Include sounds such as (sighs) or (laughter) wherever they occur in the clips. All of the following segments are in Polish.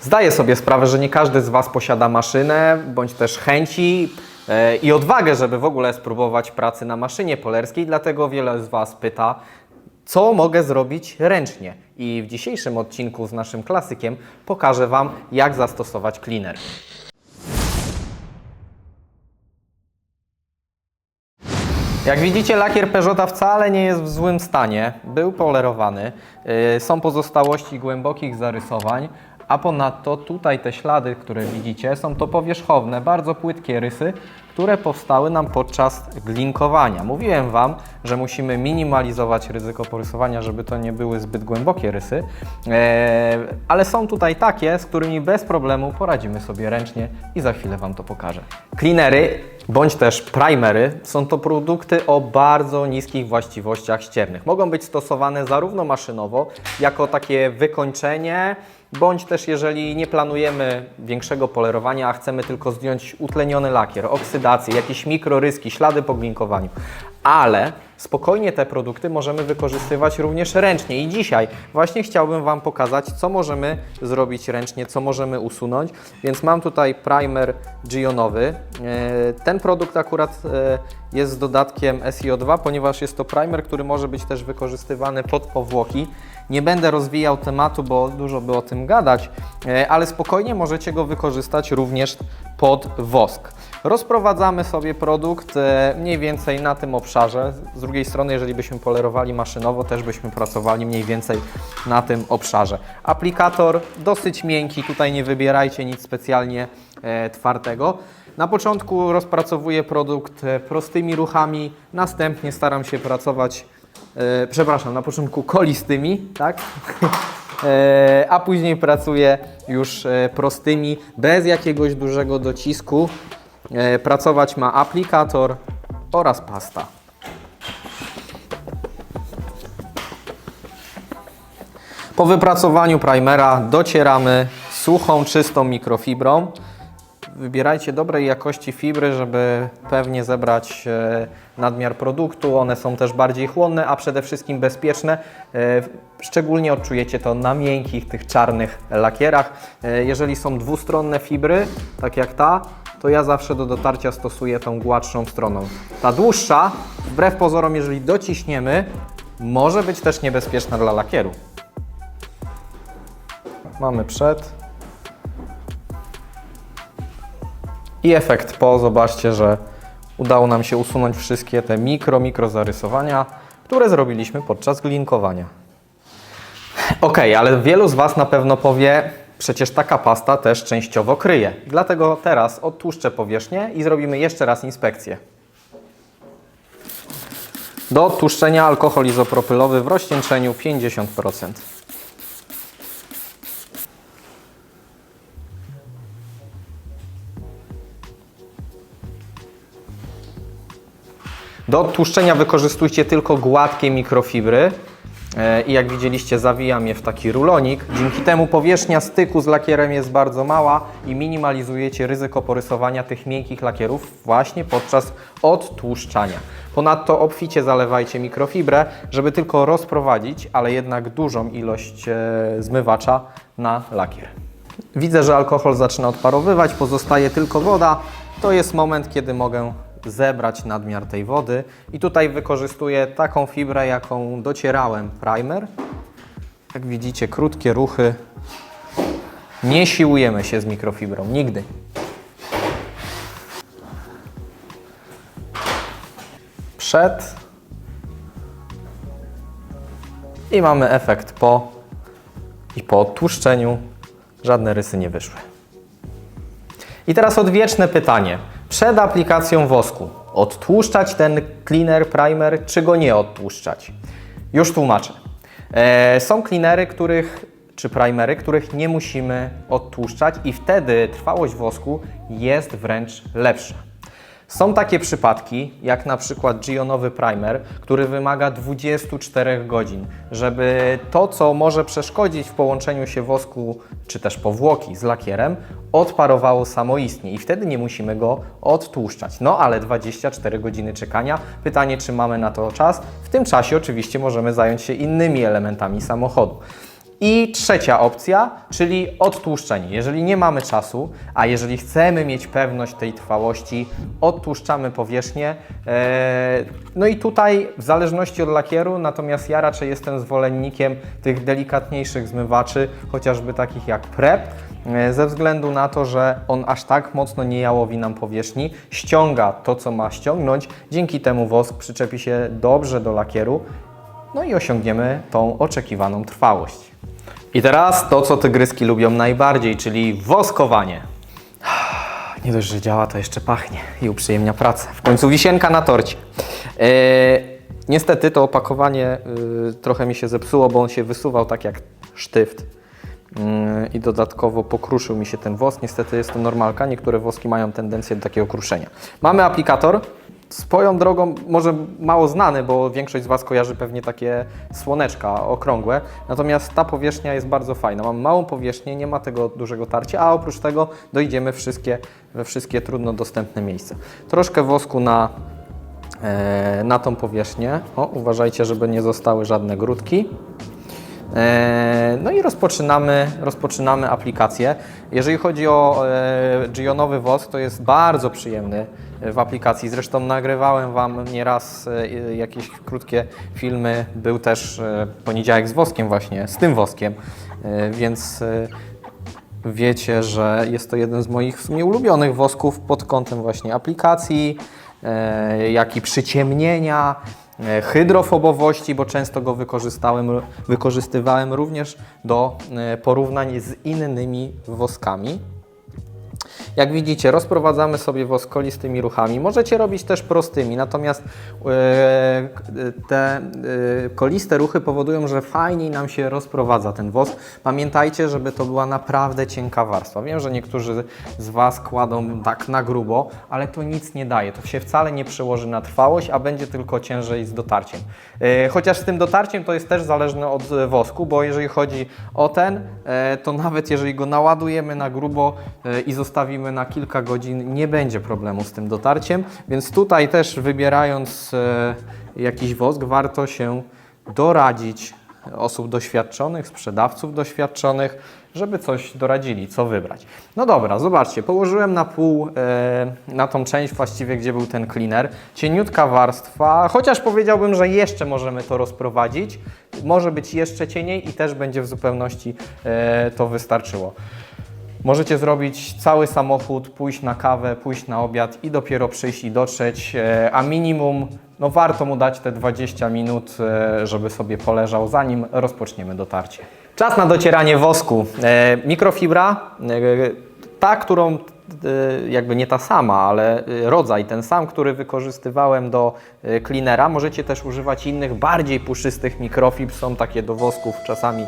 Zdaję sobie sprawę, że nie każdy z Was posiada maszynę, bądź też chęci e, i odwagę, żeby w ogóle spróbować pracy na maszynie polerskiej, dlatego wiele z Was pyta, co mogę zrobić ręcznie. I w dzisiejszym odcinku z naszym klasykiem pokażę Wam, jak zastosować cleaner. Jak widzicie, lakier Peugeota wcale nie jest w złym stanie. Był polerowany. Yy, Są pozostałości głębokich zarysowań, a ponadto tutaj te ślady, które widzicie, są to powierzchowne, bardzo płytkie rysy, które powstały nam podczas glinkowania. Mówiłem Wam, że musimy minimalizować ryzyko porysowania, żeby to nie były zbyt głębokie rysy, Eee, ale są tutaj takie, z którymi bez problemu poradzimy sobie ręcznie i za chwilę Wam to pokażę. Cleanery bądź też primery są to produkty o bardzo niskich właściwościach ściernych. Mogą być stosowane zarówno maszynowo, jako takie wykończenie, bądź też jeżeli nie planujemy większego polerowania, a chcemy tylko zdjąć utleniony lakier, oksydację, jakieś mikroryski, ślady po glinkowaniu. Ale spokojnie te produkty możemy wykorzystywać również ręcznie i dzisiaj właśnie chciałbym Wam pokazać, co możemy zrobić ręcznie, co możemy usunąć. Więc mam tutaj primer Gionowy. E, Ten produkt akurat e, jest z dodatkiem SIO2, ponieważ jest to primer, który może być też wykorzystywany pod powłoki. Nie będę rozwijał tematu, bo dużo by o tym gadać, e, ale spokojnie możecie go wykorzystać również pod wosk. Rozprowadzamy sobie produkt e, mniej więcej na tym obszarze. Z drugiej strony, jeżeli byśmy polerowali maszynowo, też byśmy pracowali mniej więcej na tym obszarze. Aplikator dosyć miękki, tutaj nie wybierajcie nic specjalnie e, twardego. Na początku rozpracowuję produkt e, prostymi ruchami, następnie staram się pracować, przepraszam, na początku kolistymi, tak? (laughs) A później pracuję już prostymi, bez jakiegoś dużego docisku. E, Pracować ma aplikator oraz pasta. Po wypracowaniu primera docieramy suchą, czystą mikrofibrą. Wybierajcie dobrej jakości fibry, żeby pewnie zebrać e, nadmiar produktu. One są też bardziej chłonne, a przede wszystkim bezpieczne. E, Szczególnie odczujecie to na miękkich, tych czarnych lakierach. Jeżeli są dwustronne fibry, tak jak ta, to ja zawsze do dotarcia stosuję tą gładszą stroną. Ta dłuższa, wbrew pozorom, jeżeli dociśniemy, może być też niebezpieczna dla lakieru. Mamy przed. I efekt po, zobaczcie, że udało nam się usunąć wszystkie te mikro, mikro zarysowania, które zrobiliśmy podczas glinkowania. Ok, ale wielu z Was na pewno powie, przecież taka pasta też częściowo kryje. Dlatego teraz odtłuszczę powierzchnię i zrobimy jeszcze raz inspekcję. Do odtłuszczenia alkohol izopropylowy w rozcieńczeniu 50%. Do odtłuszczenia wykorzystujcie tylko gładkie mikrofibry. E, I jak widzieliście, zawijam je w taki rulonik. Dzięki temu powierzchnia styku z lakierem jest bardzo mała i minimalizujecie ryzyko porysowania tych miękkich lakierów właśnie podczas odtłuszczania. Ponadto obficie zalewajcie mikrofibrę, żeby tylko rozprowadzić, ale jednak dużą ilość e, zmywacza na lakier. Widzę, że alkohol zaczyna odparowywać, pozostaje tylko woda. To jest moment, kiedy mogę zebrać nadmiar tej wody. I tutaj wykorzystuję taką fibrę, jaką docierałem primer. Jak widzicie, krótkie ruchy. Nie siłujemy się z mikrofibrą, nigdy. Przed. I mamy efekt po. I po odtłuszczeniu żadne rysy nie wyszły. I teraz odwieczne pytanie. Przed aplikacją wosku odtłuszczać ten cleaner, primer, czy go nie odtłuszczać? Już tłumaczę. E, są cleanery, których, czy primery, których nie musimy odtłuszczać i wtedy trwałość wosku jest wręcz lepsza. Są takie przypadki, jak na przykład Gionowy primer, który wymaga 24 godzin, żeby to, co może przeszkodzić w połączeniu się wosku czy też powłoki z lakierem, odparowało samoistnie i wtedy nie musimy go odtłuszczać. No ale 24 godziny czekania, pytanie czy mamy na to czas? W tym czasie oczywiście możemy zająć się innymi elementami samochodu. I trzecia opcja, czyli odtłuszczenie. Jeżeli nie mamy czasu, a jeżeli chcemy mieć pewność tej trwałości, odtłuszczamy powierzchnię. Eee, No i tutaj w zależności od lakieru, natomiast ja raczej jestem zwolennikiem tych delikatniejszych zmywaczy, chociażby takich jak PrEP, e, ze względu na to, że on aż tak mocno nie jałowi nam powierzchni, ściąga to, co ma ściągnąć, dzięki temu wosk przyczepi się dobrze do lakieru, no i osiągniemy tą oczekiwaną trwałość. I teraz to, co tygryski lubią najbardziej, czyli woskowanie. (sighs) Nie dość, że działa, to jeszcze pachnie i uprzyjemnia pracę. W końcu wisienka na torcie. E, niestety to opakowanie y, trochę mi się zepsuło, bo on się wysuwał tak jak sztyft. Mm, I dodatkowo pokruszył mi się ten wosk. Niestety jest to normalka. Niektóre woski mają tendencję do takiego kruszenia. Mamy aplikator. Swoją drogą, może mało znany, bo większość z Was kojarzy pewnie takie słoneczka okrągłe. Natomiast ta powierzchnia jest bardzo fajna. Mam małą powierzchnię, nie ma tego dużego tarcia, a oprócz tego dojdziemy wszystkie, we wszystkie trudno dostępne miejsca. Troszkę wosku na, e, na tą powierzchnię. O, uważajcie, żeby nie zostały żadne grudki. E, No i rozpoczynamy, rozpoczynamy aplikację. Jeżeli chodzi o e, Gionowy wosk, to jest bardzo przyjemny e, w aplikacji. Zresztą nagrywałem Wam nieraz jakieś krótkie filmy. Był też poniedziałek z woskiem właśnie, z tym woskiem, więc wiecie, że jest to jeden z moich w sumie ulubionych wosków pod kątem właśnie aplikacji, jak i przyciemnienia, hydrofobowości, bo często go wykorzystałem, wykorzystywałem również do e, porównań z innymi woskami. Jak widzicie, rozprowadzamy sobie wosk kolistymi ruchami. Możecie robić też prostymi, natomiast e, te e, koliste ruchy powodują, że fajniej nam się rozprowadza ten wosk. Pamiętajcie, żeby to była naprawdę cienka warstwa. Wiem, że niektórzy z Was kładą tak na grubo, ale to nic nie daje. To się wcale nie przełoży na trwałość, a będzie tylko ciężej z dotarciem. E, Chociaż z tym dotarciem to jest też zależne od e, wosku, bo jeżeli chodzi o ten, to nawet jeżeli go naładujemy na grubo i zostawimy na kilka godzin, nie będzie problemu z tym dotarciem. Więc tutaj też wybierając jakiś wosk, warto się doradzić osób doświadczonych, sprzedawców doświadczonych, żeby coś doradzili, co wybrać. No dobra, zobaczcie, położyłem na pół, e, na tą część właściwie, gdzie był ten cleaner. Cieniutka warstwa, chociaż powiedziałbym, że jeszcze możemy to rozprowadzić. Może być jeszcze cieniej i też będzie w zupełności e, to wystarczyło. Możecie zrobić cały samochód, pójść na kawę, pójść na obiad i dopiero przyjść i dotrzeć, e, a minimum, no warto mu dać te 20 minut, e, żeby sobie poleżał, zanim rozpoczniemy dotarcie. Czas na docieranie wosku. E, Mikrofibra, ta, którą jakby nie ta sama, ale rodzaj ten sam, który wykorzystywałem do cleanera. Możecie też używać innych, bardziej puszystych mikrofibr, są takie do wosków czasami.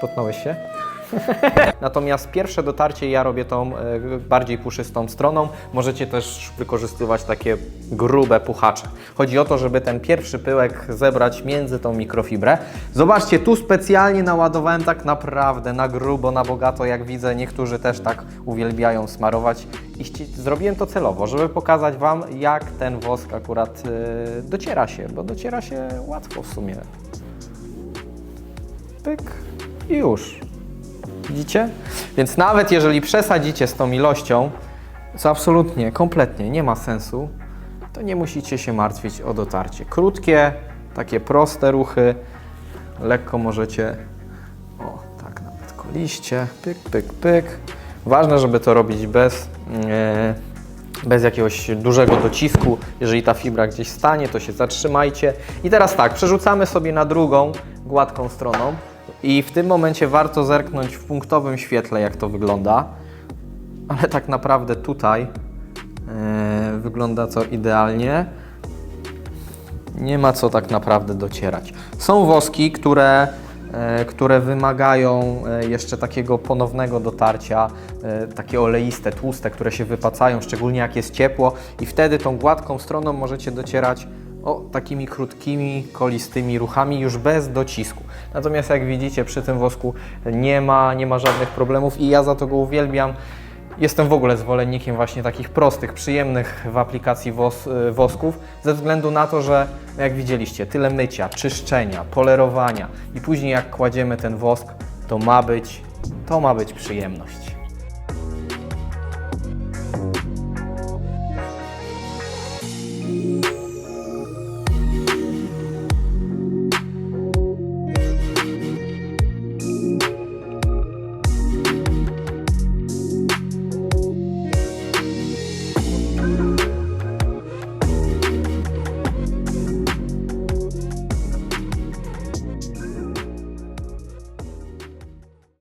Potknąłeś się? (laughs) Natomiast pierwsze dotarcie ja robię tą e, bardziej puszystą stroną. Możecie też wykorzystywać takie grube puchacze. Chodzi o to, żeby ten pierwszy pyłek zebrać między tą mikrofibrę. Zobaczcie, tu specjalnie naładowałem tak naprawdę na grubo, na bogato, jak widzę, niektórzy też tak uwielbiają smarować. I zrobiłem to celowo, żeby pokazać Wam, jak ten wosk akurat e, dociera się, bo dociera się łatwo w sumie. Pyk i już. Widzicie? Więc nawet jeżeli przesadzicie z tą ilością, co absolutnie, kompletnie nie ma sensu, to nie musicie się martwić o dotarcie. Krótkie, takie proste ruchy, lekko możecie, o tak nawet koliście, pyk, pyk, pyk. Ważne, żeby to robić bez, e, bez jakiegoś dużego docisku. Jeżeli ta fibra gdzieś stanie, to się zatrzymajcie. I teraz tak, przerzucamy sobie na drugą, gładką stroną. I w tym momencie warto zerknąć w punktowym świetle, jak to wygląda. Ale tak naprawdę tutaj e, wygląda to idealnie. Nie ma co tak naprawdę docierać. Są woski, które, e, które wymagają e, jeszcze takiego ponownego dotarcia, takie oleiste, tłuste, które się wypacają, szczególnie jak jest ciepło i wtedy tą gładką stroną możecie docierać o, takimi krótkimi, kolistymi ruchami już bez docisku. Natomiast jak widzicie przy tym wosku nie ma, nie ma żadnych problemów i ja za to go uwielbiam. Jestem w ogóle zwolennikiem właśnie takich prostych, przyjemnych w aplikacji wos, wosków, ze względu na to, że jak widzieliście, tyle mycia, czyszczenia, polerowania i później jak kładziemy ten wosk, to ma być, to ma być przyjemność.